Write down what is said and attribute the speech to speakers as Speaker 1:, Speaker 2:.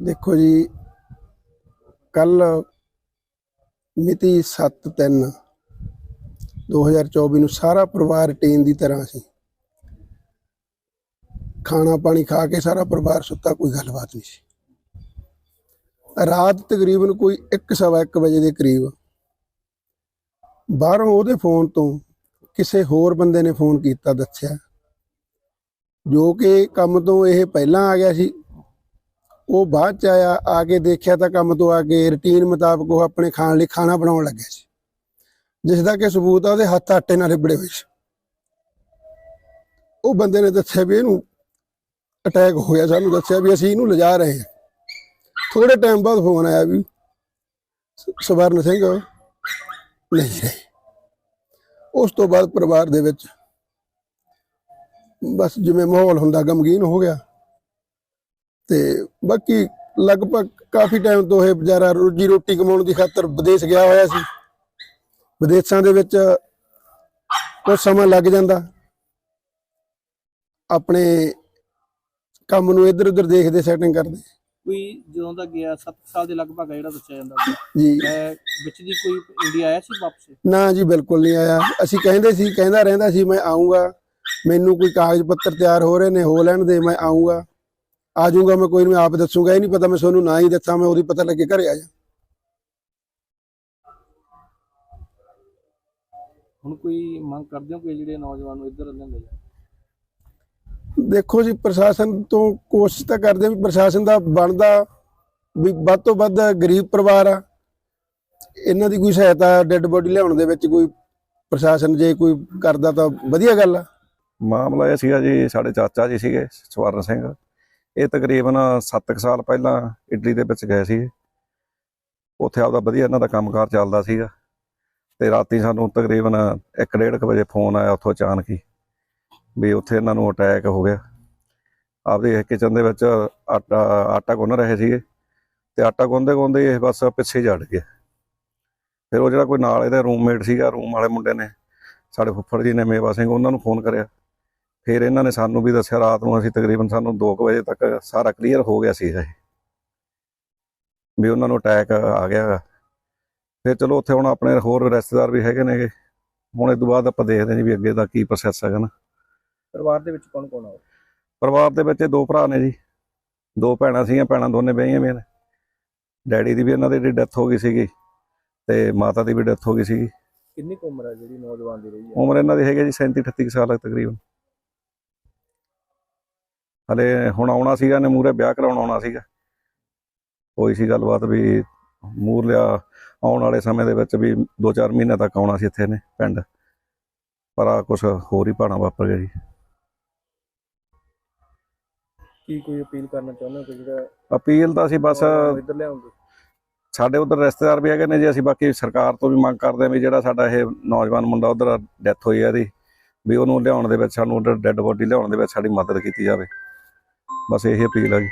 Speaker 1: ਦੇਖੋ ਜੀ, ਕੱਲ ਮਿਤੀ 7/3 2024 ਨੂੰ ਸਾਰਾ ਪਰਿਵਾਰ ਟੇਨ ਦੀ ਤਰ੍ਹਾਂ ਸੀ। ਖਾਣਾ ਪਾਣੀ ਖਾ ਕੇ ਸਾਰਾ ਪਰਿਵਾਰ ਸੁੱਤਾ, ਕੋਈ ਗੱਲਬਾਤ ਨਹੀਂ ਸੀ। ਰਾਤ ਤਕਰੀਬਨ ਕੋਈ 1:15 ਵਜੇ ਦੇ ਕਰੀਬ ਬਾਹਰੋਂ ਉਹਦੇ ਫੋਨ ਤੋਂ ਕਿਸੇ ਹੋਰ ਬੰਦੇ ਨੇ ਫੋਨ ਕੀਤਾ, ਦੱਸਿਆ, ਜੋ ਕਿ ਕੰਮ ਤੋਂ ਇਹ ਪਹਿਲਾਂ ਆ ਗਿਆ ਸੀ। ਉਹ ਬਾਅਦ ਚ ਆਇਆ ਆ ਕੇ ਦੇਖਿਆ ਤਾਂ ਕੰਮ ਤੋਂ ਆ ਕੇ ਰੁਟੀਨ ਮੁਤਾਬਕ ਉਹ ਆਪਣੇ ਖਾਣ ਲਈ ਖਾਣਾ ਬਣਾਉਣ ਲੱਗਿਆ ਸੀ। ਜਿਸ ਦਾ ਕਿ ਸਬੂਤ ਆ ਉਹਦੇ ਹੱਥ ਆਟੇ ਨਾਲ ਰਿਬੜੇ ਹੋਏ ਸੀ। ਉਹ ਬੰਦੇ ਨੇ ਦੱਸਿਆ ਵੀ ਇਹਨੂੰ ਅਟੈਕ ਹੋਇਆ, ਸਾਨੂੰ ਦੱਸਿਆ ਵੀ ਅਸੀਂ ਇਹਨੂੰ ਲਿਜਾ ਰਹੇ ਹਾਂ। ਥੋੜੇ ਟਾਈਮ ਬਾਅਦ ਫੋਨ ਆਇਆ ਵੀ ਸਵਰਨ ਸਿੰਘ ਨਹੀਂ ਰਹੇ ਉਸ ਤੋਂ ਬਾਅਦ ਪਰਿਵਾਰ ਦੇ ਵਿੱਚ ਬਸ ਜਿਵੇਂ ਮਾਹੌਲ ਹੁੰਦਾ, ਗਮਗੀਨ ਹੋ ਗਿਆ। ਤੇ ਬਾਕੀ ਲਗਭਗ ਕਾਫੀ ਟਾਈਮ ਤੋਂ ਇਹ ਵਿਚਾਰਾ ਰੋਜੀ ਰੋਟੀ ਕਮਾਉਣ ਦੀ ਖਾਤਰ ਵਿਦੇਸ਼ ਗਿਆ ਹੋਇਆ ਸੀ। ਵਿਦੇਸ਼ਾਂ ਦੇ ਵਿੱਚ ਕੁਝ ਸਮਾਂ ਲੱਗ ਜਾਂਦਾ। ਆਪਣੇ ਕੰਮ ਨੂੰ ਇੱਧਰ ਉੱਧਰ ਦੇਖਦੇ ਸੈਟਿੰਗ ਕਰਦੇ।
Speaker 2: ਕੋਈ ਜਦੋਂ ਦਾ ਗਿਆ 7 ਸਾਲ ਦੇ ਲਗਭਗ ਆ ਜਿਹੜਾ ਦੱਸਿਆ ਜਾਂਦਾ ਸੀ।
Speaker 1: ਜੀ।
Speaker 2: ਵਿੱਚ ਦੀ ਕੋਈ ਇੰਡੀਆ ਆਇਆ ਸੀ ਵਾਪਸ?
Speaker 1: ਨਾ ਜੀ ਬਿਲਕੁਲ ਨਹੀਂ ਆਇਆ। ਅਸੀਂ ਕਹਿੰਦੇ ਸੀ ਕਹਿੰਦਾ ਰਹਿੰਦਾ ਸੀ ਮੈਂ ਆਉਂਗਾ ਮੈਨੂੰ ਕੋਈ ਕਾਗਜ਼ ਪੱਤਰ ਤਿਆਰ ਹੋ ਰਹੇ ਨੇ ਹੋ ਲੈਣ ਦੇ ਮੈਂ ਆਉਂਗਾ ਆ ਜਾਊਂਗਾ ਮੈਂ ਕੋਈ ਨਹੀਂ ਆਪ ਦੱਸੂਗਾ ਇਹ ਨਹੀਂ ਪਤਾ ਮੈਂ ਤੁਹਾਨੂੰ ਨਾ ਹੀ ਦੱਸਾਂ ਮੈਂ ਉਹਦੀ ਪਤਾ ਲੱਗੇ ਘਰੇ ਆ ਜਾ।
Speaker 2: ਹੁਣ ਕੋਈ ਮੰਗ ਕਰਦੇ ਹੋ ਕਿ ਜਿਹੜੇ ਨੌਜਵਾਨ ਨੂੰ ਇੱਧਰ ਲਿਆਂਦੇ ਜਾ
Speaker 1: ਦੇਖੋ ਜੀ ਪ੍ਰਸ਼ਾਸਨ ਤੋਂ ਕੋਸ਼ਿਸ਼ ਤਾਂ ਕਰਦੇ ਆ ਵੀ ਪ੍ਰਸ਼ਾਸਨ ਦਾ ਬਣਦਾ ਵੀ ਵੱਧ ਤੋਂ ਵੱਧ ਗਰੀਬ ਪਰਿਵਾਰ ਆ। ਇਹਨਾਂ ਦੀ ਕੋਈ ਸਹਾਇਤਾ ਡੈੱਡ ਬੋਡੀ ਲਿਆਉਣ ਦੇ ਵਿੱਚ ਕੋਈ ਪ੍ਰਸ਼ਾਸਨ ਜੇ ਕੋਈ ਕਰਦਾ ਤਾਂ ਵਧੀਆ ਗੱਲ ਆ।
Speaker 3: ਮਾਮਲਾ ਇਹ ਸੀਗਾ ਜੀ ਸਾਡੇ ਚਾਚਾ ਜੀ ਸੀਗੇ ਸਵਰਨ ਸਿੰਘ। ਇਹ ਤਕਰੀਬਨ 7 ਸਾਲ ਪਹਿਲਾਂ ਇਟਲੀ ਦੇ ਵਿੱਚ ਗਏ ਸੀ ਉੱਥੇ ਆਪਦਾ ਵਧੀਆ ਇਹਨਾਂ ਦਾ ਕੰਮਕਾਰ ਚੱਲਦਾ ਸੀਗਾ ਤੇ ਰਾਤੀ ਸਾਨੂੰ ਤਕਰੀਬਨ 1:30 ਵਜੇ ਫੋਨ ਆਇਆ ਉੱਥੋਂ ਅਚਾਨਕ ਹੀ ਵੀ ਉੱਥੇ ਇਹਨਾਂ ਨੂੰ ਅਟੈਕ ਹੋ ਗਿਆ। ਆਪਦੇ ਕਿਚਨ ਦੇ ਵਿੱਚ ਆਟਾ ਆਟਾ ਗੁੰਨ ਰਹੇ ਸੀਗੇ ਤੇ ਆਟਾ ਗੁੰਨਦੇ ਗੁੰਨਦੇ ਇਹ ਬਸ ਪਿੱਛੇ ਜੜ ਗਿਆ। ਫਿਰ ਉਹ ਜਿਹੜਾ ਕੋਈ ਨਾਲ ਇਹਦਾ ਰੂਮਮੇਟ ਸੀਗਾ ਰੂਮ ਵਾਲੇ ਮੁੰਡੇ ਨੇ, ਸਾਡੇ ਫੁੱਫੜ ਜੀ ਨੇ ਮੇਵਾ ਸਿੰਘ, ਉਹਨਾਂ ਨੂੰ ਫੋਨ ਕਰਿਆ। ਫਿਰ ਇਹਨਾਂ ਨੇ ਸਾਨੂੰ ਵੀ ਦੱਸਿਆ ਰਾਤ ਨੂੰ ਅਸੀਂ ਤਕਰੀਬਨ ਸਾਨੂੰ 2 ਵਜੇ ਤੱਕ ਸਾਰਾ ਕਲੀਅਰ ਹੋ ਗਿਆ ਸੀ ਇਹ। ਵੀ ਉਹਨਾਂ ਨੂੰ ਅਟੈਕ ਆ ਗਿਆ। ਫਿਰ ਚਲੋ ਉੱਥੇ ਹੁਣ ਆਪਣੇ ਹੋਰ ਰਿਸ਼ਤੇਦਾਰ ਵੀ ਹੈਗੇ ਨੇਗੇ। ਹੁਣ ਇਸ ਤੋਂ ਬਾਅਦ ਆਪਾਂ ਦੇਖਦੇ ਹਾਂ ਜੀ ਵੀ ਅੱਗੇ ਦਾ ਕੀ ਪ੍ਰੋਸੈਸ ਹੈਗਾ ਨਾ।
Speaker 2: ਪਰਿਵਾਰ ਦੇ ਵਿੱਚ ਕੌਣ ਕੌਣ ਆ
Speaker 3: ਪਰਿਵਾਰ ਦੇ ਵਿੱਚ ਇਹ ਦੋ ਭਰਾ ਨੇ ਜੀ। ਦੋ ਭੈਣਾਂ ਸੀਗੀਆਂ ਭੈਣਾਂ ਦੋਨੇ ਵਿਆਹੀਆਂ ਵੀ ਨੇ। ਡੈਡੀ ਦੀ ਵੀ ਇਹਨਾਂ ਦੀ ਡੈਥ ਹੋ ਗਈ ਸੀਗੀ ਤੇ ਮਾਤਾ ਦੀ ਵੀ ਡੈਥ ਹੋ ਗਈ ਸੀਗੀ।
Speaker 2: ਕਿੰਨੀ ਕੁ ਉਮਰ ਹੈ ਜਿਹੜੀ ਨੌਜਵਾਨ ਦੀ ਰਹੀ ਹੈ
Speaker 3: ਉਮਰ ਇਹਨਾਂ ਦੀ ਹੈਗੀ ਜੀ 37 38 ਕੁ ਸਾਲ ਤਕਰੀਬਨ। ਹਲੇ ਹੁਣ ਆਉਣਾ ਸੀਗਾ ਨੇ ਮੂਰੇ ਵਿਆਹ ਕਰਾਉਣ ਆਉਣਾ ਸੀਗਾ। ਹੋਈ ਸੀ ਗੱਲਬਾਤ ਵੀ ਮੂਰ ਲਿਆ ਆਉਣ ਵਾਲੇ ਸਮੇਂ ਦੇ ਵਿੱਚ ਵੀ 2-4 ਮਹੀਨੇ ਤੱਕ ਆਉਣਾ ਸੀ ਇੱਥੇ ਨੇ ਪਿੰਡ। ਪਰ ਆ ਕੁਝ ਹੋਰ ਹੀ ਭਾਣਾ ਵਾਪਰ ਗਿਆ ਜੀ।
Speaker 2: ਕੀ ਕੋਈ ਅਪੀਲ ਕਰਨਾ ਚਾਹੁੰਦੇ ਹੋ ਜਿਹੜਾ
Speaker 3: ਅਪੀਲ ਤਾਂ ਅਸੀਂ ਬਸ
Speaker 2: ਇੱਧਰ ਲਿਆਉਂਗੇ?
Speaker 3: ਸਾਡੇ ਉਧਰ ਰਿਸ਼ਤੇਦਾਰ ਵੀ ਹੈਗੇ ਨੇ ਜੀ ਅਸੀਂ ਬਾਕੀ ਸਰਕਾਰ ਤੋਂ ਵੀ ਮੰਗ ਕਰਦੇ ਹਾਂ ਵੀ ਜਿਹੜਾ ਸਾਡਾ ਇਹ ਨੌਜਵਾਨ ਮੁੰਡਾ ਉਧਰ ਡੈਥ ਹੋਈ ਹੈ ਇਹਦੀ ਵੀ ਉਹਨੂੰ ਲਿਆਉਣ ਦੇ ਵਿੱਚ ਸਾਨੂੰ ਉਧਰ ਡੈੱਡ ਬੋਡੀ ਲਿਆਉਣ ਦੇ ਵਿੱਚ ਸਾਡੀ ਮਦਦ ਕੀਤੀ ਜਾਵੇ। ਬਸ ਇਹੀ ਅਪੀਲ ਆ ਜੀ।